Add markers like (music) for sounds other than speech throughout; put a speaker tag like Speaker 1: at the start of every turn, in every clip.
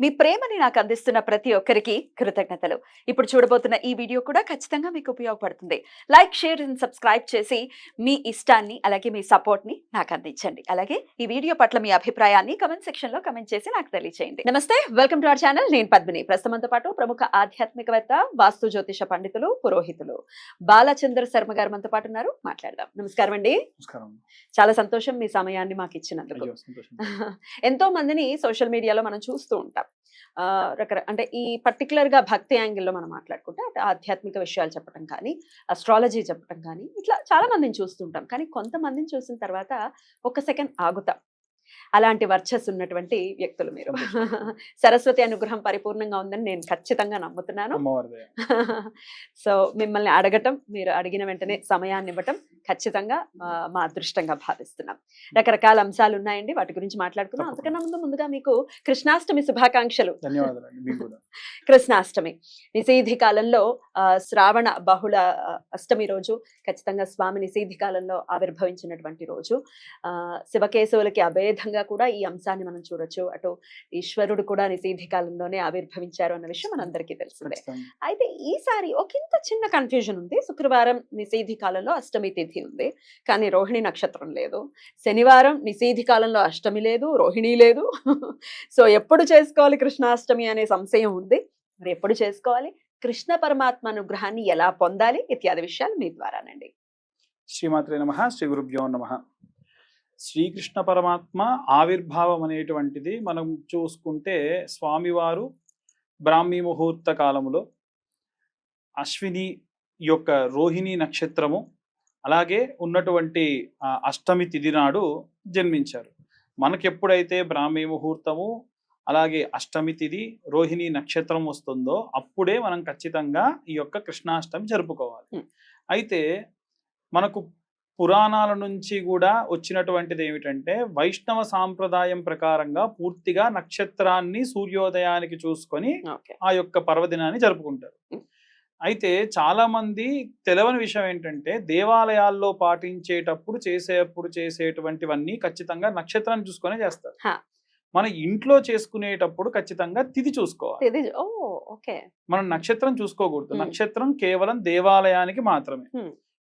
Speaker 1: మీ ప్రేమని నాకు అందిస్తున్న ప్రతి ఒక్కరికి కృతజ్ఞతలు. ఇప్పుడు చూడబోతున్న ఈ వీడియో కూడా ఖచ్చితంగా మీకు ఉపయోగపడుతుంది. లైక్ షేర్ అండ్ సబ్స్క్రైబ్ చేసి మీ ఇష్టాన్ని అలాగే మీ సపోర్ట్ని నాకు అందించండి. అలాగే ఈ వీడియో పట్ల మీ అభిప్రాయాన్ని కమెంట్ సెక్షన్లో కమెంట్ చేసి నాకు తెలియజేయండి నమస్తే వెల్కమ్ టు అవర్ ఛానల్ నేను పద్మిని. ప్రస్తుతంతో పాటు ప్రముఖ ఆధ్యాత్మికవేత్త వాస్తు జ్యోతిష పండితులు పురోహితులు బాలచంద్ర శర్మ గారు మనతో పాటు ఉన్నారు. మాట్లాడదాం. నమస్కారం అండి. చాలా సంతోషం మీ సమయాన్ని మాకు ఇచ్చినందుకు. (laughs) ఎంతో మందిని సోషల్ మీడియాలో మనం చూస్తూ ఉంటాం. రకర అంటే ఈ పర్టికులర్గా భక్తి యాంగిల్లో మనం మాట్లాడుకుంటే అంటే ఆధ్యాత్మిక విషయాలు చెప్పడం కానీ అస్ట్రాలజీ చెప్పడం కానీ ఇట్లా చాలా మందిని చూస్తుంటాం. కానీ కొంతమందిని చూసిన తర్వాత ఒక సెకండ్ ఆగుతాం. అలాంటి వర్చస్ ఉన్నటువంటి వ్యక్తులు మీరు. (laughs) సరస్వతి అనుగ్రహం పరిపూర్ణంగా ఉందని నేను ఖచ్చితంగా నమ్ముతున్నాను. (laughs) సో మిమ్మల్ని అడగటం మీరు అడిగిన వెంటనే సమయాన్ని ఇవ్వటం ఖచ్చితంగా మా అదృష్టంగా భావిస్తున్నాం. రకరకాల అంశాలు ఉన్నాయండి. వాటి గురించి మాట్లాడుకుందాం.
Speaker 2: తప్పకుండా.
Speaker 1: అంతకన్నా ముందు ముందుగా మీకు కృష్ణాష్టమి శుభాకాంక్షలు. (laughs) కృష్ణాష్టమి. నిషేధి కాలంలో ఆ, శ్రావణ బహుళ అష్టమి రోజు ఖచ్చితంగా స్వామి నిషేధి కాలంలో ఆవిర్భవించినటువంటి రోజు. ఆ, శివకేశవులకి అభేదంగా కూడా ఈ అంశాన్ని మనం చూడొచ్చు. అటు ఈశ్వరుడు కూడా నిషేధి కాలంలోనే ఆవిర్భవించారు అన్న విషయం మనందరికీ తెలిసిందే. అయితే ఈసారి ఒక ఇంత చిన్న కన్ఫ్యూజన్ ఉంది. శుక్రవారం నిషేధి కాలంలో అష్టమి తిథి ఉంది. కానీ రోహిణి నక్షత్రం లేదు. శనివారం నిషేధి కాలంలో అష్టమి లేదు రోహిణి లేదు. సో ఎప్పుడు చేసుకోవాలి కృష్ణాష్టమి అనే సంశయం ఉంది. మరి ఎప్పుడు చేసుకోవాలి? కృష్ణ పరమాత్మ అనుగ్రహాన్ని ఎలా పొందాలి? ఇత్యాది విషయాలు మీ ద్వారానండి.
Speaker 2: శ్రీమాత్రే నమ. శ్రీ గురుభ్యో నమ. శ్రీకృష్ణ పరమాత్మ ఆవిర్భావం అనేటువంటిది మనం చూసుకుంటే స్వామివారు బ్రాహ్మీ ముహూర్త కాలములో అశ్విని యొక్క రోహిణి నక్షత్రము అలాగే ఉన్నటువంటి అష్టమి తిథి నాడు జన్మించారు మనకెప్పుడైతే బ్రాహ్మీ ముహూర్తము అలాగే అష్టమి తిథి రోహిణి నక్షత్రం వస్తుందో అప్పుడే మనం ఖచ్చితంగా ఈ యొక్క కృష్ణాష్టమి జరుపుకోవాలి. అయితే మనకు పురాణాల నుంచి కూడా వచ్చినటువంటిది ఏమిటంటే వైష్ణవ సాంప్రదాయం ప్రకారంగా పూర్తిగా నక్షత్రాన్ని సూర్యోదయానికి చూసుకొని ఆ యొక్క పర్వదినాన్ని జరుపుకుంటారు. అయితే చాలా మంది తెలవని విషయం ఏంటంటే దేవాలయాల్లో పాటించేటప్పుడు చేసేటప్పుడు చేసేటువంటివన్నీ ఖచ్చితంగా నక్షత్రాన్ని చూసుకొనే చేస్తారు. మన ఇంట్లో చేసుకునేటప్పుడు ఖచ్చితంగా తిథి చూసుకోవాలి మనం నక్షత్రం చూసుకోకూడదు. నక్షత్రం కేవలం దేవాలయానికి మాత్రమే.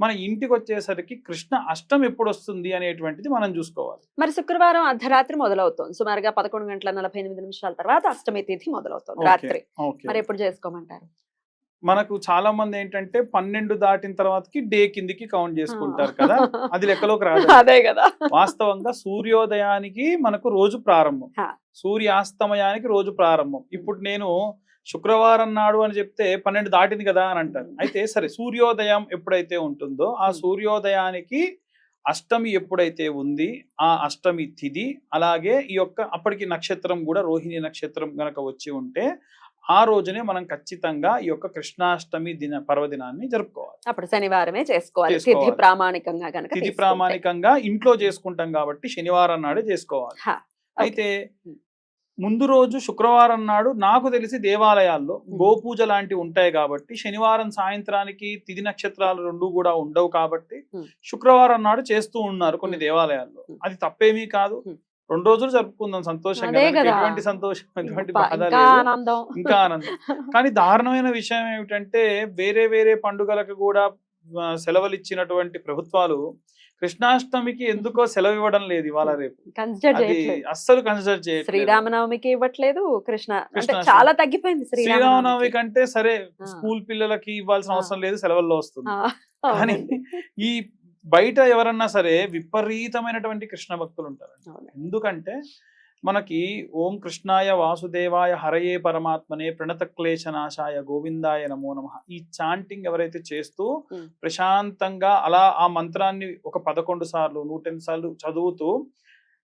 Speaker 2: మన ఇంటికి వచ్చేసరికి కృష్ణ అష్టం ఎప్పుడు వస్తుంది అనేటువంటిది మనం చూసుకోవాలి.
Speaker 1: మరి శుక్రవారం అర్ధరాత్రి మొదలవుతుంది. సుమారుగా పదకొండు గంటల నలభై ఎనిమిది నిమిషాల తర్వాత అష్టమి తిథి మొదలవుతుంది రాత్రి. మరి ఎప్పుడు చేసుకోమంటారు?
Speaker 2: మనకు చాలా మంది ఏంటంటే పన్నెండు దాటిన తర్వాతకి డే కిందికి కౌంట్ చేసుకుంటారు కదా అది లెక్కలోకి (laughs) రాదు
Speaker 1: అదే కదా.
Speaker 2: వాస్తవంగా సూర్యోదయానికి మనకు రోజు ప్రారంభం. సూర్యాస్తమయానికి రోజు ప్రారంభం. ఇప్పుడు నేను శుక్రవారం నాడు అని చెప్తే పన్నెండు దాటింది కదా అని అంటారు (laughs) అయితే సరే సూర్యోదయం ఎప్పుడైతే ఉంటుందో ఆ. సూర్యోదయానికి అష్టమి ఎప్పుడైతే ఉంది ఆ అష్టమి తిథి అలాగే ఈ యొక్క అప్పటికి నక్షత్రం కూడా రోహిణి నక్షత్రం గనక వచ్చి ఉంటే ఆ రోజునే మనం ఖచ్చితంగా ఈ యొక్క కృష్ణాష్టమి దిన పర్వదినాన్ని జరుపుకోవాలి
Speaker 1: అప్పుడు శనివారమే చేసుకోవాలి తిథి. ప్రామాణికంగా కనుక
Speaker 2: తిథి. ప్రామాణికంగా ఇంట్లో చేసుకుంటాం కాబట్టి శనివారం నాడే చేసుకోవాలి అయితే. ముందు రోజు శుక్రవారం నాడు నాకు తెలిసి దేవాలయాల్లో. గోపూజ లాంటివి ఉంటాయి కాబట్టి శనివారం సాయంత్రానికి తిథి నక్షత్రాలు రెండు కూడా ఉండవు కాబట్టి. శుక్రవారం నాడు చేస్తూ ఉన్నారు కొన్ని. దేవాలయాల్లో. అది తప్పేమీ కాదు. రెండు రోజులు జరుపుకుందాం సంతోషంగా. ఎటువంటి సంతోషం ఎటువంటి
Speaker 1: ఇంకా-
Speaker 2: బాధ
Speaker 1: ఇంకా
Speaker 2: లేదు
Speaker 1: ఆనందం
Speaker 2: ఇంకా ఆనందం కానీ దారుణమైన విషయం ఏమిటంటే వేరే వేరే పండుగలకు కూడా సెలవులు ఇచ్చినటువంటి ప్రభుత్వాలు కృష్ణాష్టమికి ఎందుకో సెలవు ఇవ్వడం లేదు ఇవాళ రేపు అస్సలు కన్సిడర్ చేయట్లేదు
Speaker 1: శ్రీరామనవమికి ఇవ్వట్లేదు కృష్ణ. చాలా తగ్గిపోయింది
Speaker 2: శ్రీరామనవమి కంటే సరే. స్కూల్ పిల్లలకి ఇవ్వాల్సిన. అవసరం లేదు సెలవుల్లో వస్తుంది కానీ. ఈ బయట ఎవరన్నా సరే విపరీతమైనటువంటి కృష్ణ భక్తులు ఉంటారు. ఎందుకంటే మనకి ఓం కృష్ణాయ వాసుదేవాయ హరయే పరమాత్మనే ప్రణత క్లేశనాశాయ గోవిందాయ నమో నమ ఈ చాంటింగ్ ఎవరైతే చేస్తూ. ప్రశాంతంగా అలా ఆ మంత్రాన్ని ఒక పదకొండు సార్లు నూట ఎనిమిది సార్లు చదువుతూ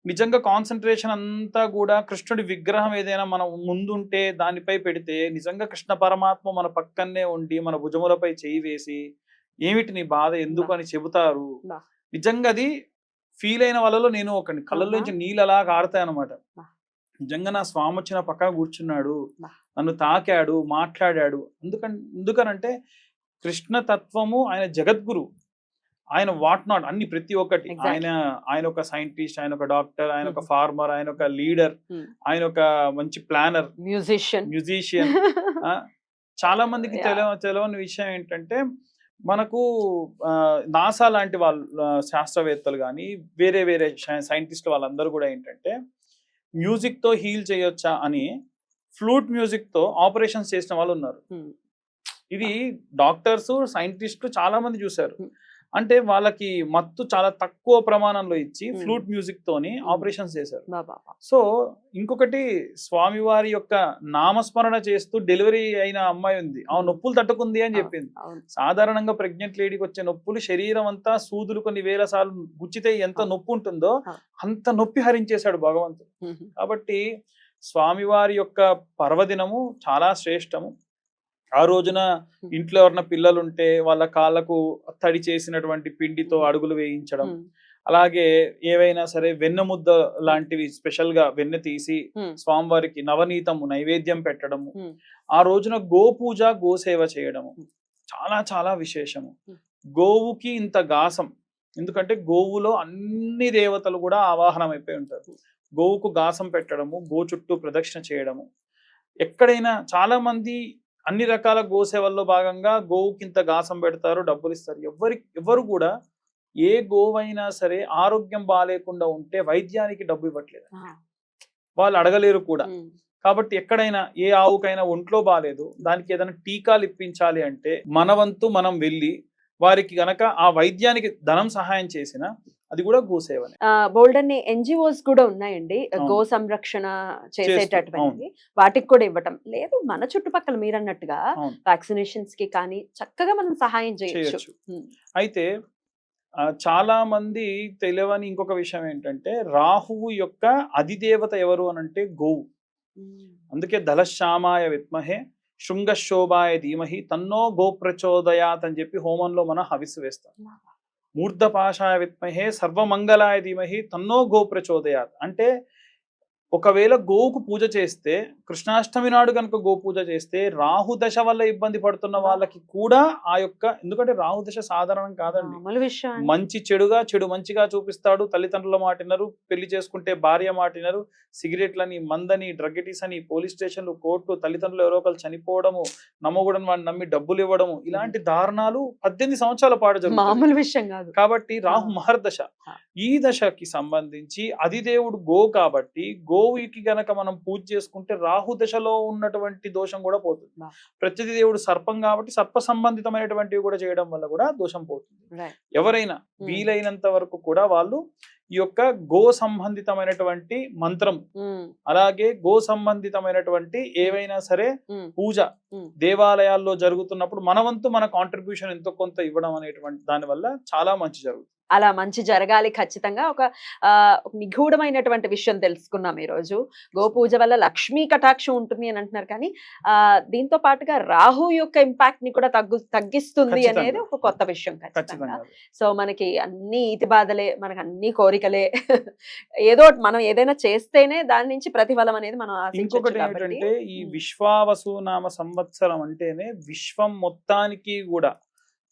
Speaker 2: నిజంగా కాన్సన్ట్రేషన్ అంతా కూడా కృష్ణుడి విగ్రహం ఏదైనా మనం ముందుంటే దానిపై పెడితే నిజంగా కృష్ణ పరమాత్మ మన పక్కనే ఉండి మన భుజములపై చేయి వేసి ఏమిటి నీ బాధ ఎందుకు అని చెబుతారు. నిజంగా అది ఫీల్ అయిన వాళ్ళలో నేను ఒక కళ్ళల్లోంచి నీళ్ళు అలా కారుతాయి అనమాట
Speaker 1: బా.
Speaker 2: నిజంగా నా స్వామి వచ్చి నా పక్కన కూర్చున్నాడు. నన్ను తాకాడు మాట్లాడాడు. ఎందుకన్ ఎందుకనంటే కృష్ణ తత్వము ఆయన జగద్గురు. ఆయన వాట్ నాట్ అన్ని ప్రతి ఒక్కటి. ఆయన ఆయన ఒక సైంటిస్ట్ ఆయన ఒక డాక్టర్ ఆయన ఒక. ఫార్మర్ ఆయన ఒక లీడర్. ఆయన ఒక మంచి ప్లానర్.
Speaker 1: మ్యూజిషియన్.
Speaker 2: మ్యూజిషియన్. (laughs) చాలా మందికి తెలియని విషయం ఏంటంటే మనకు నాసా లాంటి వాళ్ళు శాస్త్రవేత్తలు కానీ వేరే వేరే సైంటిస్ట్ వాళ్ళందరూ కూడా ఏంటంటే మ్యూజిక్తో హీల్ చేయొచ్చా అని ఫ్లూట్ మ్యూజిక్తో ఆపరేషన్స్ చేసిన వాళ్ళు ఉన్నారు. ఇది డాక్టర్స్ సైంటిస్టులు చాలా మంది చూశారు. అంటే వాళ్ళకి మత్తు చాలా తక్కువ ప్రమాణంలో ఇచ్చి. ఫ్లూట్ మ్యూజిక్ తోని. ఆపరేషన్స్ చేశారు సో ఇంకొకటి స్వామివారి యొక్క నామస్మరణ చేస్తూ డెలివరీ అయిన అమ్మాయి ఉంది ఆ నొప్పులు తట్టుకుంది అని చెప్పింది సాధారణంగా ప్రెగ్నెంట్ లేడీకి వచ్చే నొప్పులు శరీరం అంతా సూదులు కొన్ని వేల సార్లు గుచ్చితే ఎంత. నొప్పి ఉంటుందో. అంత నొప్పి హరించేశాడు భగవంతుడు. కాబట్టి స్వామివారి యొక్క పర్వదినము చాలా శ్రేష్టము ఆ రోజున ఇంట్లో ఎవరైనా పిల్లలు ఉంటే వాళ్ళ కాళ్ళకు తడి చేసినటువంటి పిండితో అడుగులు వేయించడం. అలాగే ఏవైనా సరే వెన్న ముద్ద లాంటివి స్పెషల్గా వెన్న తీసి. స్వామివారికి నవనీతము నైవేద్యం పెట్టడము. ఆ రోజున గోపూజ గోసేవ చేయడము. చాలా చాలా విశేషము. గోవుకి ఇంత గాసం ఎందుకంటే గోవులో అన్ని దేవతలు కూడా ఆవాహనం అయిపోయి ఉంటారు గోవుకు గాసం పెట్టడము గో చుట్టూ ప్రదక్షిణ చేయడము ఎక్కడైనా చాలా మంది అన్ని రకాల గోసేవల్లో భాగంగా గోవుకి ఇంత గాసం పెడతారు డబ్బులు ఇస్తారు ఎవరి ఎవరు కూడా ఏ గోవైనా సరే ఆరోగ్యం బాగాలేకుండా ఉంటే వైద్యానికి డబ్బు ఇవ్వట్లేదు. వాళ్ళు అడగలేరు కూడా. కాబట్టి ఎక్కడైనా ఏ ఆవుకైనా ఒంట్లో బాగాలేదు దానికి ఏదైనా టీకాలు ఇప్పించాలి అంటే మన వంతు మనం వెళ్ళి వారికి గనక ఆ వైద్యానికి ధనం సహాయం చేసిన అది కూడా గోసేవనే.
Speaker 1: బోల్డ్ అన్ని ఎన్జిఓస్ కూడా ఉన్నాయండి. గో సంరక్షణ చేసేటటువంటి. వాటికి కూడా ఇవ్వటం. లేదు మన చుట్టుపక్కల మీరు అన్నట్టుగా. వ్యాక్సినేషన్స్కి కానీ చక్కగా మనం సహాయం చేయొచ్చు.
Speaker 2: అయితే చాలా మంది తెలియని ఇంకొక విషయం ఏంటంటే రాహువు యొక్క అధిదేవత ఎవరు అని అంటే గోవు అందుకే దళశ్యామాయ విద్మహే శృంగశోభాయ ధీమహి తన్నో గోప్రచోదయాత్ అని చెప్పి హోమంలో మనం హవిస్సు వేస్తాం మూర్ధపాషాయ విత్మహే సర్వమంగళాయ ధీమహి తన్నో గో ప్రచోదయాత్ అంటే ఒకవేళ గోవుకు పూజ చేస్తే కృష్ణాష్టమి నాడు కనుక గో పూజ చేస్తే రాహు దశ వల్ల ఇబ్బంది పడుతున్న వాళ్ళకి కూడా ఆ యొక్క ఎందుకంటే రాహు దశ సాధారణం కాదండి. మంచి చెడుగా చెడు మంచిగా చూపిస్తాడు తల్లిదండ్రుల మాటినరు పెళ్ళి చేసుకుంటే భార్య మాటినరు సిగరెట్లని మందని డ్రగ్గటిస్ అని పోలీస్ స్టేషన్లు కోర్టు తల్లిదండ్రులు ఎవరో ఒకరు చనిపోవడము నమ్మకూడని వాడిని నమ్మి డబ్బులు ఇవ్వడము ఇలాంటి దారుణాలు పద్దెనిమిది సంవత్సరాల పాటు జరుగుతుంది
Speaker 1: మామూలు విషయం కాదు
Speaker 2: కాబట్టి రాహు. మహర్దశ. ఈ దశకి సంబంధించి అధిదేవుడు గో కాబట్టి గోవుకి గనక మనం పూజ చేసుకుంటే రాహు దశలో ఉన్నటువంటి దోషం కూడా పోతుంది
Speaker 1: బా.
Speaker 2: ప్రతి దేవుడు సర్పం కాబట్టి సర్ప సంబంధితమైనటువంటివి కూడా చేయడం వల్ల కూడా దోషం పోతుంది. ఎవరైనా
Speaker 1: Hmm.
Speaker 2: వీలైనంత వరకు కూడా వాళ్ళు ఈ యొక్క గో సంబంధితమైనటువంటి మంత్రం
Speaker 1: ఉమ్,
Speaker 2: అలాగే గో సంబంధితమైనటువంటి ఏవైనా సరే పూజ. దేవాలయాల్లో జరుగుతున్నప్పుడు మన వంతు మన కాంట్రిబ్యూషన్ ఎంతో కొంత ఇవ్వడం అనేటువంటి దాని వల్ల చాలా మంచి జరుగుతుంది
Speaker 1: అలా మంచి జరగాలి ఖచ్చితంగా. ఒక నిగూఢమైనటువంటి విషయం తెలుసుకున్నాం ఈ రోజు గోపూజ వల్ల లక్ష్మీ కటాక్షం ఉంటుంది అని అంటున్నారు కానీ ఆ దీంతో పాటుగా రాహు యొక్క ఇంపాక్ట్ని కూడా తగ్గు తగ్గిస్తుంది. అనేది ఒక కొత్త విషయం ఖచ్చితంగా. సో మనకి అన్ని ఈతి బాధలే మనకి అన్ని కోరికలే. (laughs) ఏదో మనం ఏదైనా చేస్తేనే దాని నుంచి ప్రతిఫలం అనేది మనం
Speaker 2: ఇంకొకటి ఏంటంటే ఈ. విశ్వావసు నామ సంవత్సరం అంటేనే విశ్వం మొత్తానికి కూడా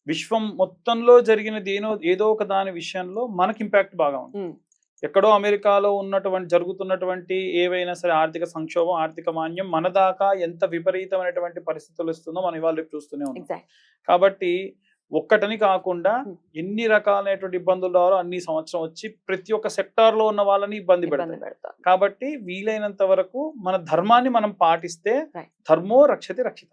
Speaker 2: విశ్వం మొత్తంలో జరిగినది ఏనో ఏదో ఒక దాని విషయంలో మనకి ఇంపాక్ట్ బాగా
Speaker 1: ఉమ్.
Speaker 2: ఎక్కడో అమెరికాలో ఉన్నటువంటి జరుగుతున్నటువంటి ఏవైనా సరే ఆర్థిక సంక్షోభం ఆర్థిక మాన్యం మన దాకా ఎంత విపరీతమైనటువంటి పరిస్థితులు వస్తుందో మనం ఇవాళ రేపు చూస్తూనే ఉన్నాం కాబట్టి ఒక్కటని కాకుండా. ఎన్ని రకాలైనటువంటి ఇబ్బందులు రావాలో అన్ని సంవత్సరం వచ్చి ప్రతి ఒక్క సెక్టార్లో ఉన్న వాళ్ళని ఇబ్బంది
Speaker 1: పెడతాం
Speaker 2: కాబట్టి వీలైనంత వరకు మన ధర్మాన్ని మనం పాటిస్తే. ధర్మో రక్షతి రక్షిత